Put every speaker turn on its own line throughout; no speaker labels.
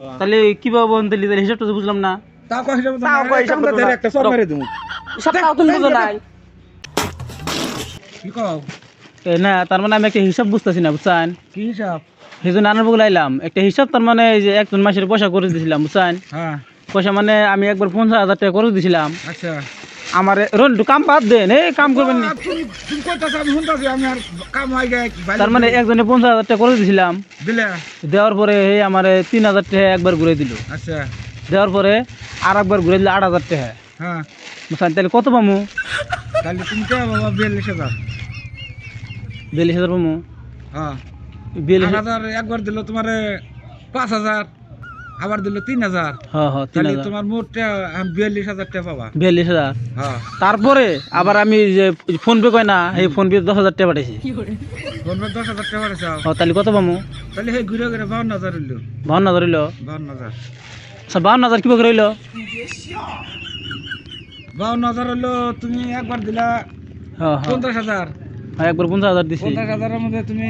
তাহলে কীভাবে বন্ধ দিলি? তাহলে হিসাবটা তো বুঝলাম না।
তাও কয় হিসাব?
তাও কয় হিসাব
ধরে একটা সব মেরে দেবো
সপ্তাহ তুমি বুঝো নাই।
কি কও?
এ না তার মানে আমি একটা হিসাব বুঝতেছি না বুঝছেন?
কি হিসাব?
সেই জন্য আনার বগুলো আইলাম। একটা হিসাব তার মানে এই যে একজন মাসের পয়সা করে দিয়েছিলাম বুঝছেন?
হ্যাঁ।
পয়সা মানে আমি একবার পঞ্চাশ হাজার টাকা করে দিয়েছিলাম
আচ্ছা।
আমার রোন একটু কাম বাদ দেন এই কাম করবেন তার মানে একজনে পঞ্চাশ হাজার টাকা করে দিয়েছিলাম
দিলে?
দেওয়ার পরে এই আমার তিন হাজার টাকা একবার ঘুরে দিল।
আচ্ছা।
দেওয়ার পরে আর একবার ঘুরে দিল আট হাজার টাকা।
হ্যাঁ।
তাহলে কত পামু?
তাহলে তুমি কে বাবা বিয়াল্লিশ হাজার।
বিয়াল্লিশ হাজার পামু?
হ্যাঁ।
বিয়াল্লিশ
হাজার একবার দিল তোমার পাঁচ হাজার। আবার দিল তিন হাজার।
হ্যাঁ হ্যাঁ তিন
তাহলে তোমার মোট বিয়াল্লিশ হাজার টাকা পাবা।
বিয়াল্লিশ হাজার?
হ্যাঁ।
তারপরে আবার আমি যে ফোন পে কয় না এই ফোন পে দশ হাজার টাকা পাঠাইছি।
বলবে দশ হাজার টাকা পাঠাইছ?
তাহলে কত পামু?
তাহলে সেই ঘুরে ঘুরে বাউন্ন হাজার হইল।
বাউন্ন হাজার হইল?
বাউন্ন হাজার।
আচ্ছা বাউন্ন হাজার কীভাবে রইল
বাউন্ন হাজার হইল তুমি একবার দিলা
হ্যাঁ হ্যাঁ
পঞ্চাশ হাজার।
হ্যাঁ, একবার পঞ্চাশ হাজার দিছি।
পঞ্চাশ হাজারের মধ্যে তুমি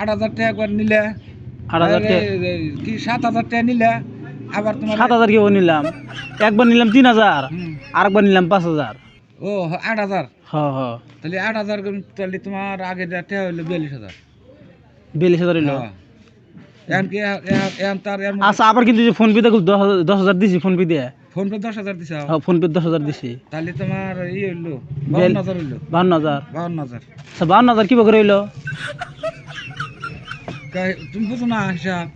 আট হাজার টাকা একবার নিলে
আট হাজার
কি সাত হাজার টাকা নিলে? আবার তোমার
সাত হাজার কীভাবে নিলাম? একবার নিলাম তিন হাজার। আর একবার নিলাম পাঁচ হাজার।
ও আট হাজার?
হ্যাঁ হ্যাঁ
তাহলে আট হাজার তাহলে তোমার আগে টাকা হইল বিয়াল্লিশ হাজার।
বিয়াল্লিশ হাজার হইল?
হ্যাঁ।
আচ্ছা আবার কিন্তু যে ফোন পে দেখো দশ হাজার দিছি ফোন পে দিয়ে।
ফোন পে দশ হাজার দিছ
হ্যাঁ ফোন পে দশ হাজার দিছি।
তাহলে তোমার ই হইল হাজার হইল।
বান্ন হাজার।
বাউন্ন হাজার।
আচ্ছা বান্ন হাজার কীভাবে রইল
কা- তুমি বুঝো না হিসাব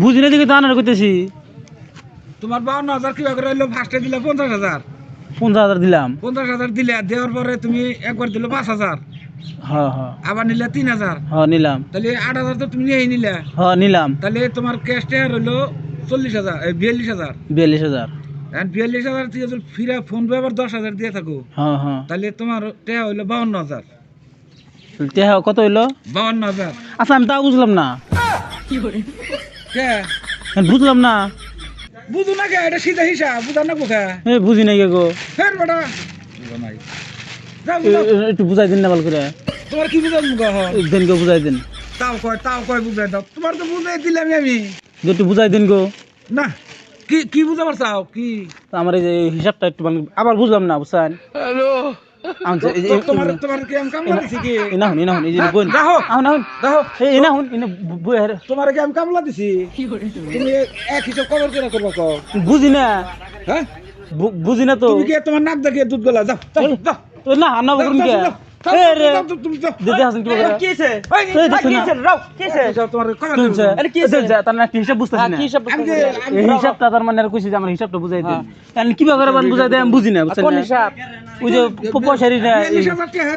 বুঝি না দিকে তো আনার করতেছি
তোমার বাউন্ন হাজার কীভাবে করে হইল ফার্স্টে দিলে পঞ্চাশ হাজার।
পঞ্চাশ হাজার দিলাম।
পঞ্চাশ হাজার দিলে দেওয়ার পরে তুমি একবার দিলে পাঁচ হাজার।
হ্যাঁ হ্যাঁ।
আবার নিলে তিন হাজার।
হ্যাঁ নিলাম।
তাহলে আট হাজার তো তুমি নিয়েই নিলে।
হ্যাঁ নিলাম।
তাহলে তোমার ক্যাশ টাকা হইল চল্লিশ হাজার এই বিয়াল্লিশ হাজার।
বিয়াল্লিশ হাজার।
এখন বিয়াল্লিশ হাজার থেকে যদি ফিরে ফোন পে আবার দশ হাজার দিয়ে থাকো
হ্যাঁ হ্যাঁ।
তাহলে তোমার টাকা হইল বাউন্ন হাজার।
কত হইল?
বাউন্ন হাজার।
আচ্ছা আমি তাও বুঝলাম না। বুঝলাম না।
বুঝো না কে? এটা সিধা হিসাব বুঝা না কোখা
এ বুঝি নাই গে গো।
ফের বেটা।
একটু বুঝাই দিন না ভালো করে।
তোমার কি মুখা হন
দিন গো বুঝাই দিন।
তাও কয় তাও কয় বুঝাই দাও। তোমার তো বুঝাই দিলাম আমি।
একটু বুঝাই দিন গো।
না কি কি বুঝাবার চাও? কি?
আমার এই যে হিসাবটা একটু আবার বুঝলাম না বুঝছেন?
হ্যালো। তোমার তোমার কি আমি কামলা দিছি তুমি? এক হিসাব কবর করে করব
বুঝি না।
হ্যাঁ?
বুঝি না তো।
তুমি কি তোমার নাক দেখিয়ে দুধ গলা? যাও
না না মানে
হ্যাঁ,
হিসাবটা মানে বুঝাই দেন কীভাবে বুঝাই দেয় আমি বুঝি না ওই যে পয়সারি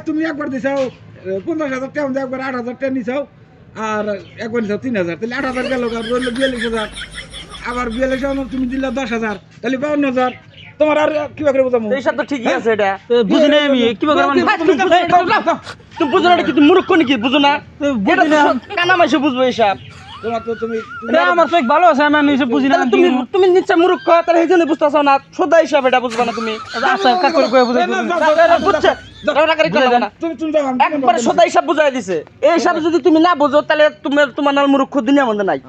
তুমি একবার দিছাও পঞ্চাশ হাজার টাকা মধ্যে একবার আট হাজার টাকা নিছাও আর একবার নিছাও তিন হাজার তাহলে আট হাজার গেল আর রইল বিয়াল্লিশ হাজার আবার বিয়াল্লিশ হাজার তুমি দিলে দশ হাজার তাহলে বাউন্ন হাজার তোমার আর কিবা করে বোঝাবো
এই হিসাব তো ঠিকই আছে এটা।
বুঝি না আমি কীভাবে করে বান-
তুমি বুঝো না কি তুমি মূর্খ নাকি বুঝো না?
বুঝি না।
কানা মাসে বুঝব
তোমার তো তুমি তুমি-
আমার চোখ ভালো আছে আমি আর বুঝি না
তুমি
কি-
তুমি নিশ্চয় মূর্খ তাহলে এই জন্য বুঝতেছ না হিসাব এটা বুঝবা না তুমি।
আচ্ছা কাজ করে কয়ে বুঝাই
বুঝছে? একবারে হিসাব দিছে। এই হিসাবে যদি তুমি না বুঝো তাহলে তুমি তোমার নাম মূর্খ দুনিয়া মধ্যে নাই।